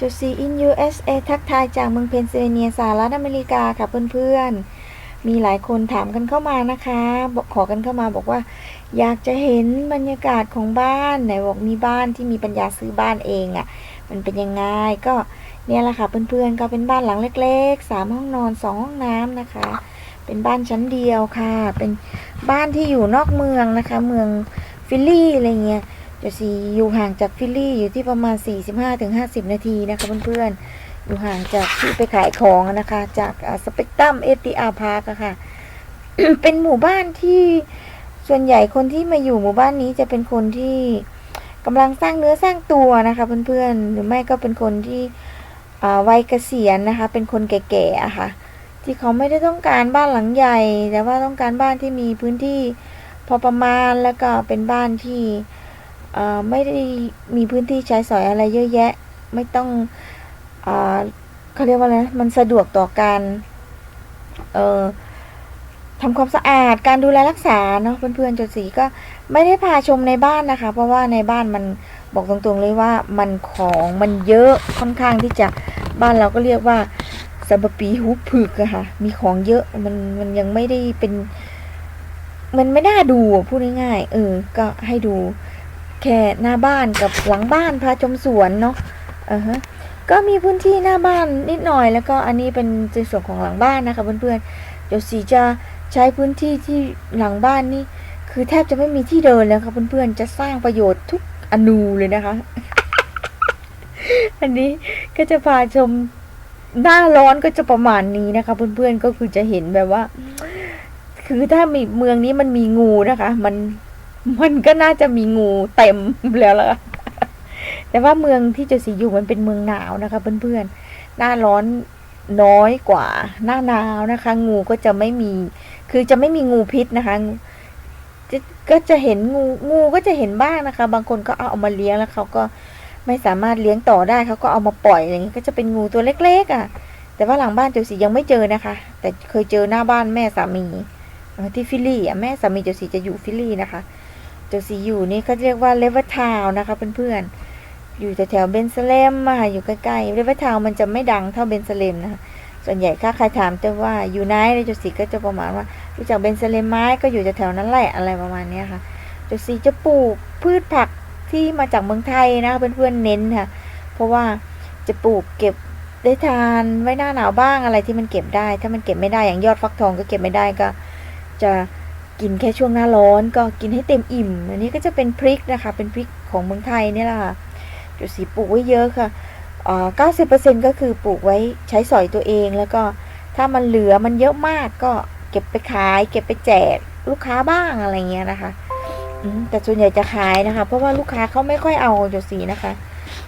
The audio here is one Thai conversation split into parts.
จูซีอิน USA ทักทายจากเมืองเพนซิลเวเนียสหรัฐอเมริกาค่ะเพื่อนๆ มีหลายคนถามกันเข้ามานะคะบอกขอกันเข้ามาบอกว่า อยากจะเห็นบรรยากาศของบ้านไหนบอกมีบ้านที่มีปัญญาซื้อบ้านเองอะ่ะ มันเป็นยังไงก็เนี่ยแหละค่ะเพื่อนๆก็เป็นบ้านหลังเล็กๆสามห้องนอนสองห้องน้ำนะคะ เป็นบ้านชั้นเดียวค่ะ เป็นบ้านที่อยู่นอกเมืองนะคะ เมืองฟิลลี่อะไรเงี้ย จะสีอยู่ห่างจากฟิลลี่อยู่ที่ประมาณ 45-50 นาทีนะคะเพื่อนๆ อยู่ห่างจากที่ไปขายของนะคะ จากสเปกตรัมเอทีอาร์พาร์คค่ะ เป็นหมู่บ้านที่ส่วนใหญ่คนที่มาอยู่หมู่บ้านนี้จะเป็นคนที่กำลังสร้างเนื้อสร้างตัวนะคะเพื่อนๆ หรือไม่ก็เป็นคนที่วัยเกษียณนะคะ เป็นคนแก่ๆอะค่ะที่เขาไม่ได้ต้องการบ้านหลังใหญ่ แต่ว่าต้องการบ้านที่มีพื้นที่พอประมาณแล้วก็เป็นบ้านที่ ไม่ได้มีพื้นที่ใช้สอยอะไรเยอะแยะ ไม่ต้องเอเขาเรียกว่าอะไรนะมันสะดวกต่อการทำความสะอาดการดูแลรักษาเนาะเพื่อนๆจดสีก็ไม่ได้พาชมในบ้านนะคะ เพราะว่าในบ้านมันบอกตรงๆเลยว่ามันของมันเยอะค่อนข้างที่จะบ้านเราก็เรียกว่าสบปีฮุบผึกอะค่ะ มีของเยอะมันมันยังไม่ได้เป็น มันไม่น่าดูพูดง่ายๆเออ ก็ให้ดู แค่หน้าบ้านกับหลังบ้านพาชมสวนเนาะอ่าฮะก็มีพื้นที่หน้าบ้านนิดหน่อย แล้วก็อันนี้เป็นในส่วนของหลังบ้านนะคะเพื่อนๆเดี๋ยวสีจะใช้พื้นที่ที่หลังบ้านนี่คือแทบจะไม่มีที่เดินแล้วค่ะเพื่อนๆจะสร้างประโยชน์ทุกอนูเลยนะคะ อันนี้ก็จะพาชมหน้าร้อนก็จะประมาณนี้นะคะ เพื่อนๆก็คือจะเห็นแบบว่า คือถ้ามีเมืองนี้มันมีงูนะคะ มัน มันก็น่าจะมีงูเต็มแล้วล่ะแต่ว่าเมืองที่เจสีอยู่มันเป็นเมืองหนาวนะคะ เพื่อนๆ หน้าร้อนน้อยกว่า หน้าหนาวนะคะ งูก็จะไม่มี คือจะไม่มีงูพิษนะคะจะก็จะเห็นงูงูก็จะเห็นบ้างนะคะ บางคนก็เอาเอามาเลี้ยงแล้วเขาก็ไม่สามารถเลี้ยงต่อได้เขาก็เอามาปล่อยอย่างนี้ก็จะเป็นงูตัวเล็ก ๆ อะ แต่ว่าหลังบ้านเจสียังไม่เจอนะคะ แต่เคยเจอหน้าบ้านแม่สามีที่ฟิลี่อะแม่สามีเจสีจะอยู่ฟิลลี่นะคะ เจสีอยู่นี่เขาเรียกว่าเลเวอร์ทาวนะคะเพื่อนๆ อยู่แถวเบนซเลมมาอยู่ใกล้ๆเลเวอร์ทาวมันจะไม่ดังเท่าเบนซเลมนะคะส่วนใหญ่ถ้าใครถามจะว่าอยู่ไหนในเจสีก็จะประมาณว่ารู้จักเบนซเลมไหมก็อยู่แถวๆนั้นแหละอะไรประมาณนี้ค่ะเจสีจะปลูกพืชผักที่มาจากเมืองไทยนะคะเพื่อนๆเน้นค่ะ เพราะว่าจะปลูกเก็บได้ทานไว้หน้าหนาวบ้างอะไรที่มันเก็บได้ ถ้ามันเก็บไม่ได้อย่างยอดฟักทองก็เก็บไม่ได้ก็ จะ กินแค่ช่วงหน้าร้อนก็กินให้เต็มอิ่ม อันนี้ก็จะเป็นพริกนะคะ เป็นพริกของเมืองไทยนี่แหละค่ะ จุดสีปลูกไว้เยอะค่ะเก้าสิบเปอร์เซ็นก็คือปลูกไว้ใช้สอยตัวเอง แล้วก็ถ้ามันเหลือมันเยอะมากก็เก็บไปขาย เก็บไปแจกลูกค้าบ้างอะไรเงี้ยนะคะแต่ส่วนใหญ่จะขายนะคะ เพราะว่าลูกค้าเขาไม่ค่อยเอาจุดสีนะคะ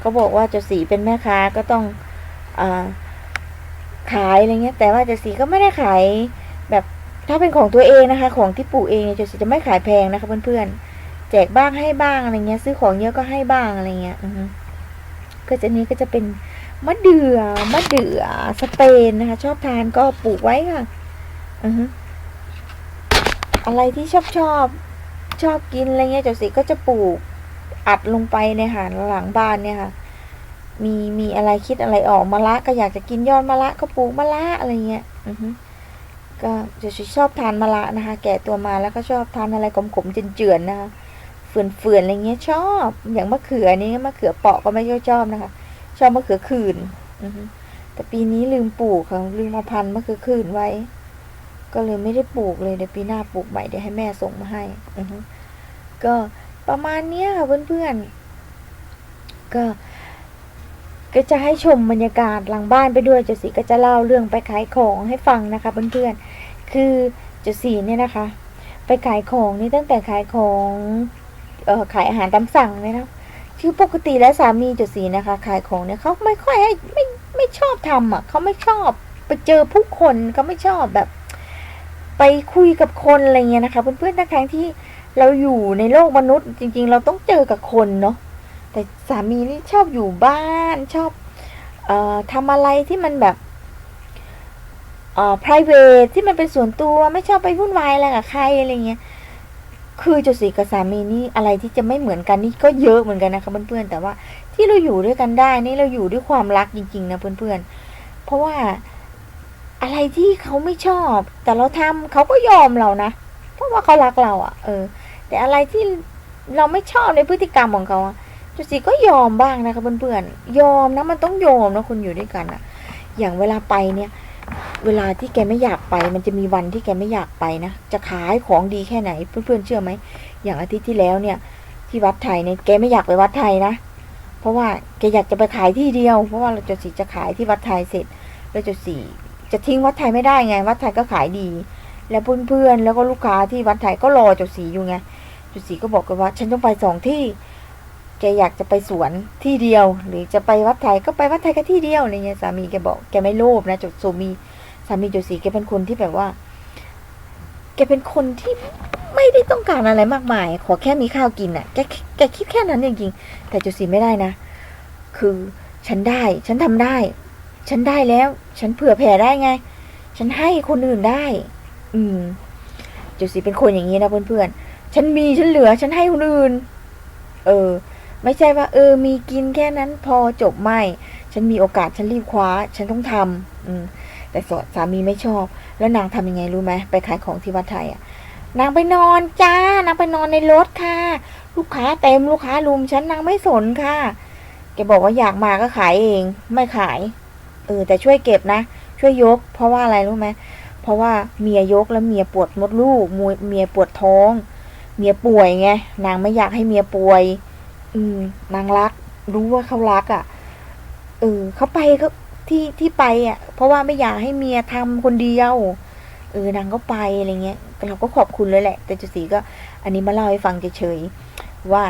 เขาบอกว่าจุดสีเป็นแม่ค้าก็ต้องอขายอะไรเงี้ย แต่ว่าจุดสีก็ไม่ได้ขาย ถ้าเป็นของตัวเองนะคะ ของที่ปลูกเองเนี่ยจะจะไม่ขายแพงนะคะเพื่อนๆ แจกบ้างให้บ้างอะไรเงี้ย ซื้อของเยอะก็ให้บ้างอะไรเงี้ยอือก็จะนี้ก็จะเป็นมะเดือ่อมะเดือ่อสเปนนะคะ ชอบทานก็ปลูกไว้ค่ะอืออะไรที่ชอบชอบชอบกินอะไรเงี้ยเจ้าสีก็จะปลูกอัดลงไปในหาหลังบ้านเนี่ยค่ะ มีมีอะไรคิดอะไรออกมะละก็อยากจะกินยอดมะละก็ปลูกมะละอะไรเงี้ย อือฮึ ก็จะชอบทานมะระนะคะ แก่ตัวมาแล้วก็ชอบทานอะไรขมๆเจือนๆนะคะเฟื่อนๆอะไรเงี้ยชอบ อย่างมะเขือนี่มะเขือเปาะก็ไม่ค่อยชอบนะคะ ชอบมะเขือขื่นแต่ปีนี้ลืมปลูกค่ะลืมมาพันมะเขือขื่นไว้ ก็เลยไม่ได้ปลูกเลยเดี๋ยวปีหน้าปลูกใหม่เดี๋ยวให้แม่ส่งมาให้อืก็ประมาณเนี้ยค่ะเพื่อนๆก็ก็จะให้ชมบรรยากาศหลังบ้านไปด้วยเจสีก็จะเล่าเรื่องไปขายของให้ฟังนะคะเพื่อนๆ คือเจสีเนี่ยนะคะ ไปขายของนี่ตั้งแต่ขายของเออขายอาหารตามสั่งเลยนะคือปกติแล้วสามีเจสีนะคะ ขายของเนี่ยเขาไม่ค่อยให้ไม่ไม่ชอบทำอะเขาไม่ชอบไปเจอผู้คนเขาไม่ชอบแบบ ไปคุยกับคนอะไรเงี้ยนะคะ เพื่อนๆทั้งๆที่เราอยู่ในโลกมนุษย์ จริง ๆ เราต้องเจอกับคนเนาะแต่สามีนี่ชอบอยู่บ้านชอบ เอ่อทำอะไรที่มันแบบ เอ่อ private ที่มันเป็นส่วนตัวไม่ชอบไปวุ่นวายอะไรกับใครอะไรเงี้ยคือจุสีกับสามีนี่อะไรที่จะไม่เหมือนกันนี่ก็เยอะเหมือนกันนะคะเพื่อนๆแต่ว่าที่เราอยู่ด้วยกันได้นี่เราอยู่ด้วยความรักจริงๆนะเพื่อนๆ เพราะว่าอะไรที่เขาไม่ชอบ แต่เราทำเขาก็ยอมเรานะเพราะว่าเขารักเราอะ่ะ เออ แต่อะไรที่เราไม่ชอบในพฤติกรรมของเขาจุสีก็ยอมบ้างนะคะเพื่อนๆยอมนะมันต้องยอมนะคนอยู่ด้วยกันอะ่ะ อย่างเวลาไปเนี่ย เวลาที่แกไม่อยากไป มันจะมีวันที่แกไม่อยากไปนะจะขายของดีแค่ไหนเพื่อนๆเชื่อไหมอย่างอาทิตย์ที่แล้วเนี่ย ที่วัดไทยเนี่ยแกไม่อยากไปวัดไทยนะเพราะว่าแกอยากจะไปขายที่เดียว เพราะว่าเราจะสีจะขายที่วัดไทยเสร็จเราจะสีจะทิ้งวัดไทยไม่ได้ไง วัดไทยก็ขายดี แล้วเพื่อนๆแล้วก็ลูกค้าที่วัดไทยก็รอจุดสีอยู่ไงจุดสีก็บอกกันว่า ฉันต้องไปสองที่ แกอยากจะไปสวนที่เดียว หรือจะไปวัดไทยก็ไปวัดไทยก็ที่เดียวอะไรเงี้ยสามีแกบอกแกไม่โลภนะจุดสามีสามีโจสีแกเป็นคนที่แบบว่า แกเป็นคนที่ไม่ได้ต้องการอะไรมากมาย ขอแค่มีข้าวกินอะแกแกคิดแค่นั้นจริงๆแต่โจสีไม่ได้นะ คือฉันได้ ฉันทำได้ ฉันได้แล้ว ฉันเผื่อแผ่ได้ไง ฉันให้คนอื่นได้ อืมโจสีเป็นคนอย่างนี้นะเพื่อนๆฉันมีฉันเหลือ ฉันให้คนอื่น เออ ไม่ใช่ว่า เออ มีกินแค่นั้นพอจบไม่ ฉันมีโอกาสฉันรีบคว้า ฉันต้องทำอืมแต่สสามีไม่ชอบ แล้วนางทำยังไงรู้ไหมไปขายของที่วัดไทยอะ นางไปนอนจ้านางไปนอนในรถค่ะ ลูกค้าเต็มลูกค้าลุมฉันนางไม่สนค่ะแกบอกว่าอยากมาก็ขายเอง ไม่ขาย เออ แต่ช่วยเก็บนะ ช่วยยก เพราะว่าอะไรรู้ไหมเพราะว่าเมียยกแล้วเมียปวดมดลูกมวยเมียปวดท้อง เมียป่วยไงนางไม่อยากให้เมียป่วย อืม นางรัก รู้ว่าเขารักอะ เออเขาไปเขาที่ที่ไปอะ เพราะว่าไม่อยากให้เมียทำคนเดียว เออนางก็ไปอะไรเงี้ยเราก็ขอบคุณเลยแหละ แต่จุสีก็ อันนี้มาเล่าให้ฟังเฉยๆว่า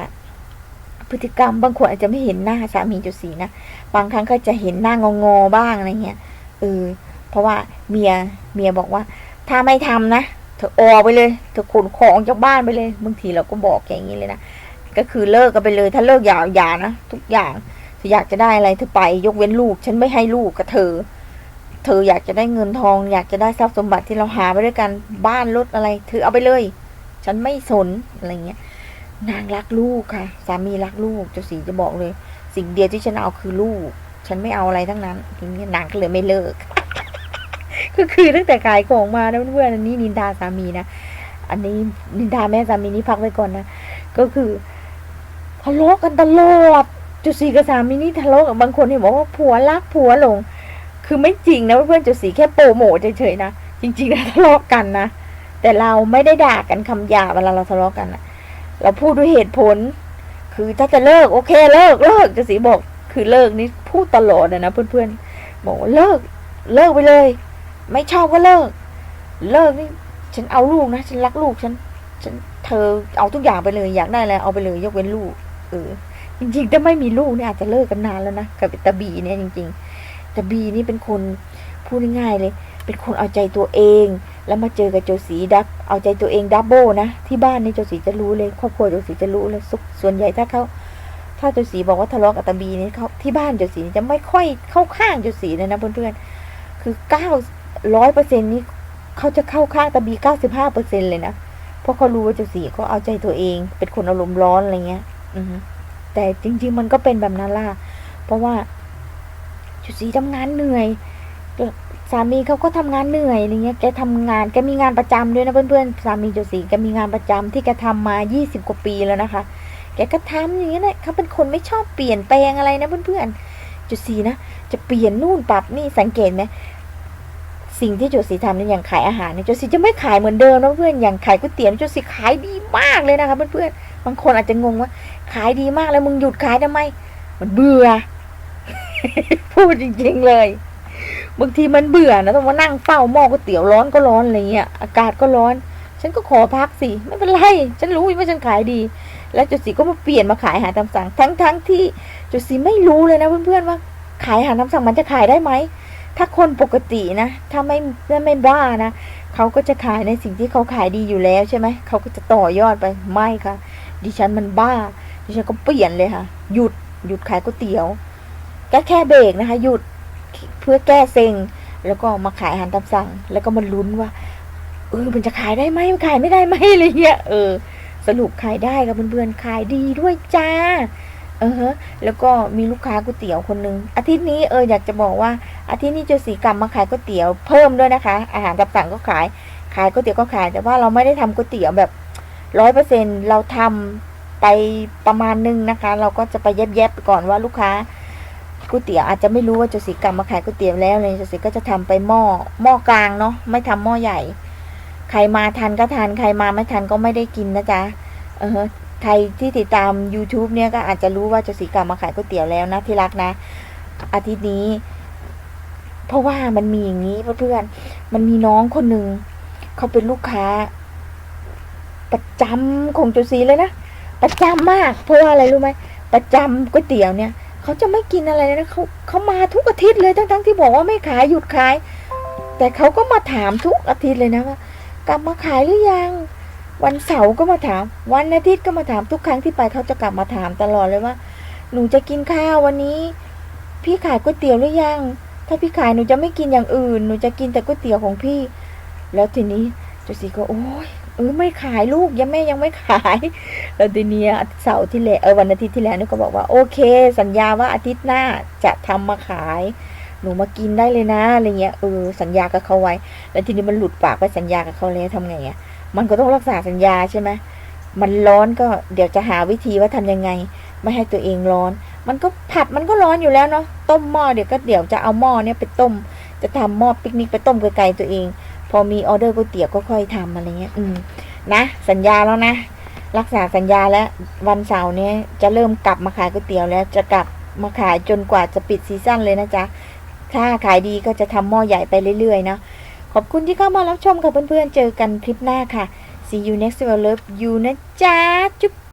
พฤติกรรมบางคนอาจจะไม่เห็นหน้าสามีจุสีนะบางครั้งก็จะเห็นหน้างงอๆบ้างอะไรเงี้ยเออเพราะว่าเมียเมียบอกว่า ถ้าไม่ทำนะเธอออกไปเลยเธอขนของจากบ้านไปเลยบางทีเราก็บอกแกอย่างนี้เลยนะ ก็คือเลิกกันไปเลย ถ้าเลิกอย่าอย่านะทุกอย่างเธออยากจะได้อะไรเธอไป ยกเว้นลูก ฉันไม่ให้ลูกกับเธอ เธออยากจะได้เงินทอง อยากจะได้ทรัพย์สมบัติที่เราหาไปด้วยกันบ้านรถอะไร เธอเอาไปเลย ฉันไม่สนอะไรเงี้ย นางรักลูกค่ะ สามีรักลูกเจ้าสีจะบอกเลย สิ่งเดียวที่ฉันเอาคือลูก ฉันไม่เอาอะไรทั้งนั้นทีนี้นางก็เลยไม่เลิก ก็คือตั้งแต่ขายของมานะเพื่อนๆอันนี้นินดาสามีนะอันนี้นินดาแม่สามีนี่พักไว้ก่อนนะ ก็คือ ทะเลาะกันตลอดจุสีกับสามีนี่ทะเลาะกับบางคนเนี่ยบอกว่าผัวรักผัวหลง คือไม่จริงนะเพื่อนจุสีแค่โปรโมทเฉยๆนะจริงๆแล้วทะเลาะกันนะแต่เราไม่ได้ด่ากันคำหยาบเวลาเราทะเลาะกันนะเราพูดด้วยเหตุผล คือถ้าจะเลิกโอเคเลิกเลิกจุสีบอก คือเลิกนี่พูดตลอดนะนะเพื่อนๆบอกว่าเลิกเลิกไปเลย ไม่ชอบก็เลิก เลิกนี่ฉันเอาลูกนะ ฉันรักลูกฉันฉันเธอเอาทุกอย่างไปเลยอยากได้อะไรเอาไปเลยยกเว้นลูก เออ จริงๆ ถ้าไม่มีลูกเนี่ยอาจจะเลิกกันนานแล้วนะกับตาบีเนี่ยจริง ๆตาบีนี่เป็นคนพูดง่ายๆเลย เป็นคนเอาใจตัวเอง แล้วมาเจอกับโจสีดับ เอาใจตัวเองดับเบิลนะที่บ้านนี่โจสีจะรู้เลยครอบครัวโจสีจะรู้เลยสุขส่วนใหญ่ถ้าเขาถ้าโจสีบอกว่าทะเลาะกับตาบีนี่เขาที่บ้านโจสีจะไม่ค่อยเข้าข้างโจสีเลยนะเพื่อนๆคือเก้าร้อยเปอร์เซ็นต์นี้เขาจะเข้าข้างตาบีเก้าสิบห้าเปอร์เซ็นต์เลยนะ เพราะเขารู้ว่าเจ้าสีเขาเอาใจตัวเอง เป็นคนอารมณ์ร้อนอะไรเงี้ย แต่จริง ๆ มันก็เป็นแบบนั้นล่ะ เพราะว่าจ้าสีทำงานเหนื่อยสามีเขาก็ทำงานเหนื่อยอะไรเงี้ย แกทำงานแกมีงานประจำด้วยนะเพื่อนๆ สามีจ้าสีแกมีงานประจำที่แกทำมายี่สิบกว่าปีแล้วนะคะ แกก็ทำอย่างเงี้ยนะเขาเป็นคนไม่ชอบเปลี่ยนแปลงอะไรนะเพื่อนๆจ้าสีนะจะเปลี่ยนนู่นปรับนี่สังเกตไหมสิ่งที่โจสีทำเนี่ยอย่างขายอาหารเนี่ยโจสีจะไม่ขายเหมือนเดิมนะเพื่อนอย่างขายก๋วยเตี๋ยวโจสีขายดีมากเลยนะคะเพื่อนๆ บางคนอาจจะงงว่า ขายดีมากแล้วมึงหยุดขายทำไม มันเบื่อ พูดจริงๆเลยบางทีมันเบื่อนะต้องมานั่งเฝ้าหม้อก๋วยเตี๋ยวร้อนก็ร้อนอะไรเงี้ยอากาศก็ร้อน ฉันก็ขอพักสิไม่เป็นไรฉันรู้ว่าฉันขายดี แล้วโจสีก็มาเปลี่ยนมาขายอาหารตามสั่งทั้งๆที่โจสีไม่รู้เลยนะเพื่อนๆว่า ขายอาหารตามสั่งมันจะขายได้ไหมถ้าคนปกตินะถ้าไม่ไม่บ้านะเขาก็จะขายในสิ่งที่เขาขายดีอยู่แล้วใช่ไหมเขาก็จะต่อยอดไปไม่ค่ะ ดิฉันมันบ้า ดิฉันก็เปลี่ยนเลยค่ะ หยุดหยุดขายก๋วยเตี๋ยวก็แค่เบรกนะคะ หยุดเพื่อแก้เซ็ง แล้วก็มาขายอาหารตามสั่ง แล้วก็มาลุ้นว่าเออมันจะขายได้ไหมขายไม่ได้ไหมอะไรเงี้ยเออ สรุปขายได้ค่ะเพื่อนๆขายดีด้วยจ้าเออแล้วก็มีลูกค้าก๋วยเตี๋ยวคนนึงอาทิตย์นี้เอออยากจะบอกว่าอาทิตย์นี้เจสีกรรมมาขายก๋วยเตี๋ยวเพิ่มด้วยนะคะ อาหารตามสั่งก็ขายขายก๋วยเตี๋ยวก็ขาย แต่ว่าเราไม่ได้ทำก๋วยเตี๋ยวแบบร้อยเปอร์เซ็นเราทำ ไปประมาณนึงนะคะ เราก็จะไปแยบๆไปก่อนว่าลูกค้าก๋วยเตี๋ยวอาจจะไม่รู้ว่าเจสีกรรมมาขายก๋วยเตี๋ยวแล้วเลยเจสีก็จะทำไปหม้อหม้อกลางเนาะไม่ทำหม้อใหญ่ ใครมาทันก็ทานใครมาไม่ทันก็ไม่ได้กินนะจ๊ะเออใครที่ติดตาม YouTube เนี่ยก็อาจจะรู้ว่าจะสีกรรมมาขายก๋วยเตี๋ยวแล้วนะที่รักนะ อาทิตย์นี้ เพราะว่ามันมีอย่างนี้เพื่อนๆมันมีน้องคนหนึ่งเขาเป็นลูกค้า ประจำของจุสีเลยนะ ประจำมาก เพราะว่าอะไรรู้ไหมประจำก๋วยเตี๋ยวเนี่ยเขาจะไม่กินอะไรเลยนะเขาเขามาทุกอาทิตย์เลยทั้งๆที่บอกว่าไม่ขายหยุดขาย แต่เขาก็มาถามทุกอาทิตย์เลยนะว่ากลับมาขายหรือยัง วันเสาร์ก็มาถาม วันอาทิตย์ก็มาถามทุกครั้งที่ไปเขาจะกลับมาถามตลอดเลยว่า หนูจะกินข้าววันนี้ พี่ขายก๋วยเตี๋ยวหรือยัง ถ้าพี่ขายหนูจะไม่กินอย่างอื่น หนูจะกินแต่ก๋วยเตี๋ยวของพี่ แล้วทีนี้จุสีก็โอ้ย ออไม่ขายลูกยังแม่ยังไม่ขายแล้วทีนี้เสาร์ที่แล้วเออวันอาทิตย์ที่แล้วนี่ก็บอกว่าโอเค สัญญาว่าอาทิตย์หน้าจะทำมาขายหนูมากินได้เลยนะอะไรเงี้ยเออสัญญากับเขาไว้ แล้วทีนี้มันหลุดปากไปสัญญากับเขาแล้วทำไงอะมันก็ต้องรักษาสัญญาใช่ไหมมันร้อนก็เดี๋ยวจะหาวิธีว่าทำยังไง ไม่ให้ตัวเองร้อน มันก็ผัดมันก็ร้อนอยู่แล้วเนาะต้มหม้อเดี๋ยวก็เดี๋ยวจะเอาหม้อเนี่ยไปต้ม จะทำหม้อปิกนิกไปต้มไกลๆตัวเอง พอมีออเดอร์ก๋วยเตี๋ยวก็ค่อยทำอะไรเงี้ย อืม นะ สัญญาแล้วนะ รักษาสัญญาแล้ววันเสาร์เนี้ยจะเริ่มกลับมาขายก๋วยเตี๋ยวแล้ว จะกลับมาขายจนกว่าจะปิดซีซั่นเลยนะจ๊ะ ถ้าขายดีก็จะทำหม้อใหญ่ไปเรื่อยๆเนาะ ขอบคุณที่เข้ามารับชมค่ะเพื่อนๆ เจอกันคลิปหน้าค่ะ See you next time love you นะจ๊ะ จุ๊บ